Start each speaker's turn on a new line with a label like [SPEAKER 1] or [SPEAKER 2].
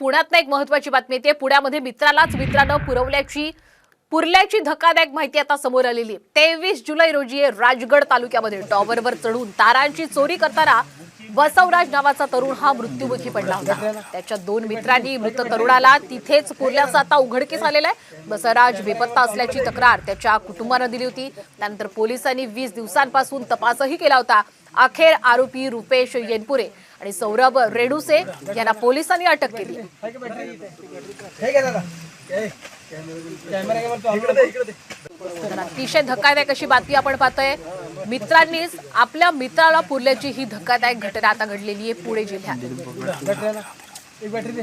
[SPEAKER 1] पुण्यात एक महत्वाची बातमी येते. पुण्यामध्ये मित्रालाच मित्रानं पुरवल्याची पुरल्याची धक्कादायक माहिती आता समोर आलेली तेवीस जुलै रोजी राजगड तालुक्यामध्ये. टॉवरवर चढून तारांची चोरी करताना बसवराज नावाचा तरुण हा मृत्युमुखी पडला होता. त्याच्या दोन मित्रांनी मृत तरुणाला तिथेच पुरल्याचं आता उघडकीस आलेलं आहे. बसवराज बेपत्ता असल्याची तक्रार त्याच्या कुटुंबानं दिली होती. त्यानंतर पोलिसांनी वीस दिवसांपासून तपासही केला होता. अखेर आरोपी रुपेश येनपुरे आणि सौरभ रेडुसे यांना पोलिसांनी अटक केली.
[SPEAKER 2] कॅमेरा कॅमेरा
[SPEAKER 1] अतिशय धक्कादायक अशी बातमी आपण पाहतोय. मित्रांनीच आपल्या मित्राला पुरल्याची ही धक्कादायक घटना आता घडलेली आहे पुणे जिल्ह्यात.
[SPEAKER 2] बॅटरी